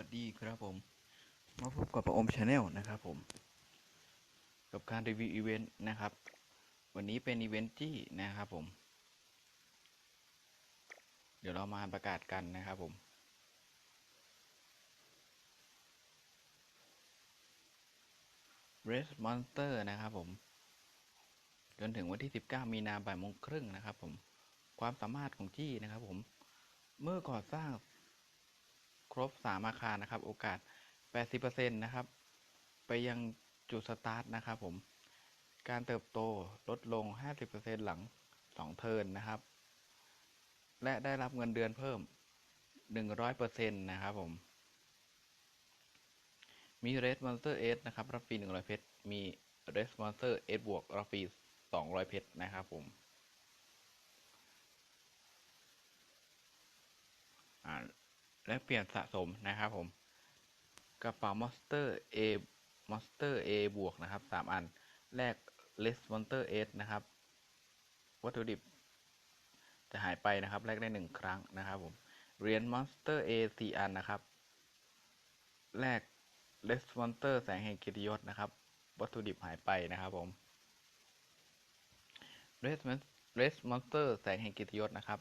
วัสดีครับผม มาพบกับประอมชาแนลนะครับผม กับการรีวิวอีเวนต์นะครับ วันนี้เป็นอีเวนต์ที่นะครับผม เดี๋ยวเรามาประกาศกันนะครับผม Red Monster นะครับผม จนถึงวันที่ 19 มีนาบ่ายโมงครึ่งนะครับผม ความสามารถของจี้นะครับผม เมื่อก่อสร้าง ครบสามอาคารนะครับ โอกาส 80%นะครับ ไปยังจุดสตาร์ทนะครับผม การเติบโตลดลง 50%หลัง 2 เทิร์นนะครับ และได้รับเงินเดือนเพิ่ม 100%นะครับผม มี Red Monster S นะครับ รับฟรี 100 เพชร มี Red Monster S บวกรับฟรี 200 เพชรนะครับผม อ่า และเปลี่ยนสะสมนะครับผม กระเป๋า Monster A Monster A บวกนะครับ 3 อันแลก Less Monster S นะครับ วัตถุดิบ จะหายไปนะครับแลกได้ 1 ครั้งนะครับผม เหรียญ Monster A 4 อันนะครับแลก Less Monster แสงแห่งกียรติยศนะครับ วัตถุดิบหายไปนะครับผม Red Red Monster แสงแห่งกียรติยศนะครับ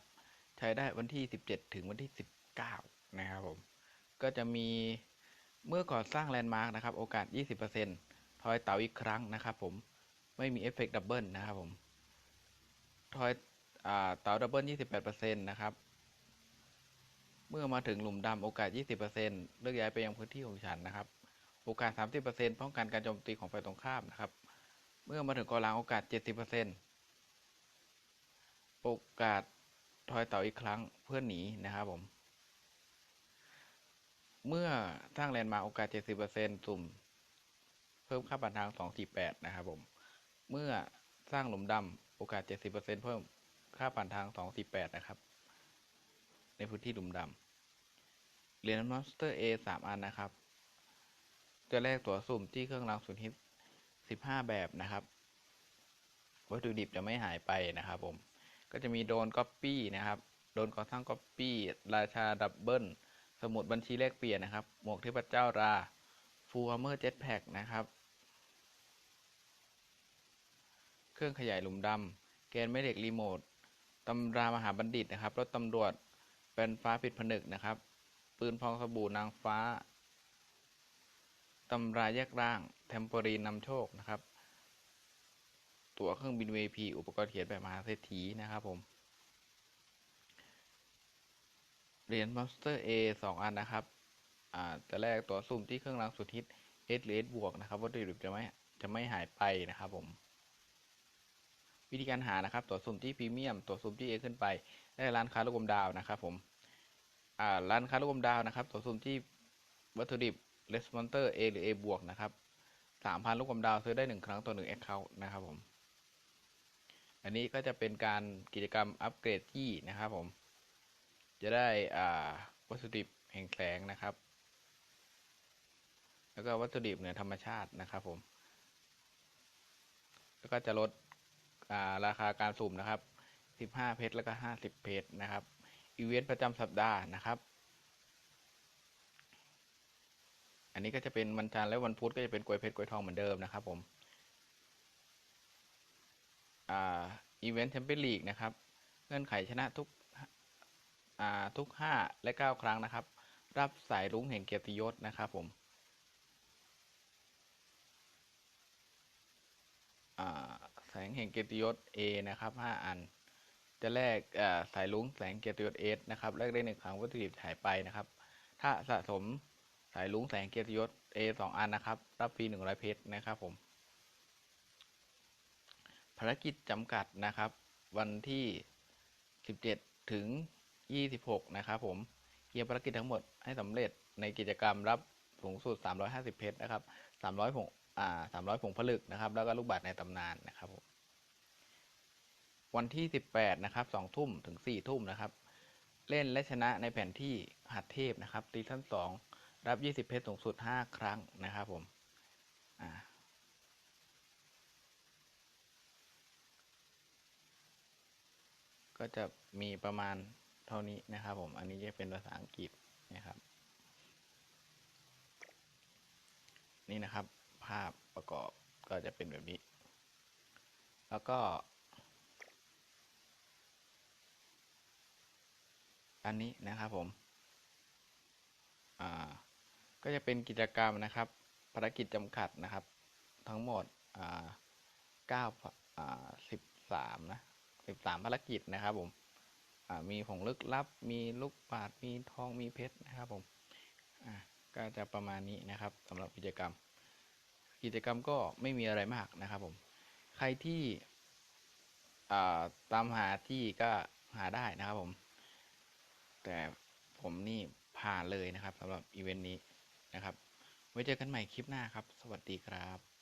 ใช้ได้วันที่ 17 ถึงวันที่ 9 นะครับผม ก็จะมีเมื่อก่อสร้างแลนด์มาร์กนะครับ โอกาส 20%ทอยเต่าอีกครั้งนะครับผม ไม่มีเอฟเฟกต์ดับเบิลนะครับผม ทอยเต่าดับเบิล28%นะครับ เมื่อมาถึงหลุมดำโอกาส 20%เลือกย้ายไปยังพื้นที่ของฉันนะครับ โอกาส 30%ป้องกันการโจมตีของฝ่ายตรงข้ามนะครับ เมื่อมาถึงกอลางโอกาส 70%โอกาสทอยเต่าอีกครั้งเพื่อหนีนะครับผม เมื่อสร้างแลนด์มาร์คโอกาส 70%สุ่ม เพิ่มค่าผ่านทาง 248 นะครับผม เมื่อสร้างหลุมดำโอกาส 70%เพิ่มค่าผ่านทาง 248 นะครับ ในพื้นที่หลุมดำเหรียญมอนสเตอร์ A 3 อันนะครับจะแลกตัวสุ่มที่เครื่องรางสุนฮิต 15 แบบนะครับวัตถุดิบจะไม่หายไปนะครับผม ก็จะมีโดนก๊อปปี้นะครับ โดนก่อสร้างก๊อปปี้ ราชาดับเบิล สมุดบัญชีแลกเปลี่ยนนะครับ หมวกเทพเจ้าราฟูลเมอร์เจ็ตแพ็กนะครับ เครื่องขยายหลุมดำแกนแม่เหล็กรีโมทตำรามหาบัณฑิตนะครับรถตำรวจเป็นฟ้าปิดผนึกนะครับ ปืนพองสบู่นางฟ้าตำราแยกร่างเทมโปรีนนำโชคนะครับ ตั๋วเครื่องบิน VIP อุปกรณ์เขียนแบบมหาเศรษฐีนะครับผม เหรียญ Monster A สองอันนะครับอ่าจะแลกตัวสุ่มที่เครื่องรางสุดฮิต S หรือ S บวกนะครับวัตถุดิบจะไม่จะไม่หายไปนะครับผม วิธีการหานะครับตัวสุ่มที่พรีเมียมตัวสุ่มที่ A ขึ้นไปได้ร้านค้าลูกอมดาวนะครับผมอ่าร้านค้าลูกอมดาวนะครับตัวสุ่มที่วัตถุดิบ Res Monster A หรือ A บวกนะครับสามพันลูกอมดาวซื้อได้หนึ่งครั้งต่อหนึ่ง Account นะครับผม อันนี้ก็จะเป็นการกิจกรรมอัปเกรดที่นะครับผม จะได้อ่าวัตถุดิบแห่งแสงนะครับ แล้วก็วัตถุดิบเหนือธรรมชาตินะครับผม แล้วก็จะลดอ่าราคาการสุ่มนะครับ 15 เพชรแล้วก็ 50 เพชรนะครับ อีเวนต์ประจำสัปดาห์นะครับ อันนี้ก็จะเป็นวันจันทร์และวันพุธก็จะเป็นกล้วยเพชรกล้วยทองเหมือนเดิมนะครับผมอ่าอีเวนต์แชมเปี้ยนลีกนะครับ เงื่อนไขชนะทุก ทุกห้าและเก้าครั้งนะครับ รับสายรุ้งแห่งเกียรติยศนะครับผมแสงแห่งเกียรติยศ A นะครับห้าอัน จะแลกสายรุ้งแสงเกียรติยศ S นะครับแลกได้หนึ่งครั้งวัตถุดิบหายไปนะครับ ถ้าสะสมสายรุ้งแสงเกียรติยศ A สองอันนะครับ รับฟรีหนึ่งร้อยเพชรนะครับผม ภารกิจจำกัดนะครับ วันที่ 17 ถึง 26 นะครับผมเคลียร์ภารกิจทั้งหมดให้สำเร็จในกิจกรรมรับสูงสุด 350 เพชรนะครับ 300ผงอ่า300ผงผลึกนะครับ แล้วก็ลูกบาศในตำนานนะครับผมวันที่ 18 นะครับ2ทุ่มถึง 4 ทุ่มนะครับ เล่นและชนะในแผนที่หัดเทพนะครับซีซั่น2 รับ 20 เพชรสูงสุด 5 ครั้งนะครับผมอ่าก็จะมีประมาณ เท่านี้นะครับผมอันนี้จะเป็นภาษาอังกฤษนะครับ นี่นะครับ ภาพประกอบก็จะเป็นแบบนี้ แล้วก็อันนี้นะครับผม อ่า ก็จะเป็นกิจกรรมนะครับ ภารกิจจำกัดนะครับ ทั้งหมด อ่าเก้าอ่าสิบสามนะสิบสามภารกิจนะครับผม มีผงลึกลับ มีลูกปาดมีทองมีเพชรนะครับผมก็จะประมาณนี้นะครับสำหรับกิจกรรม กิจกรรมก็ไม่มีอะไรมากนะครับผมใครที่ตามหาที่ก็หาได้นะครับผม แต่ผมนี่ผ่านเลยนะครับสำหรับอีเวนต์นี้นะครับ ไว้เจอกันใหม่คลิปหน้าครับ สวัสดีครับ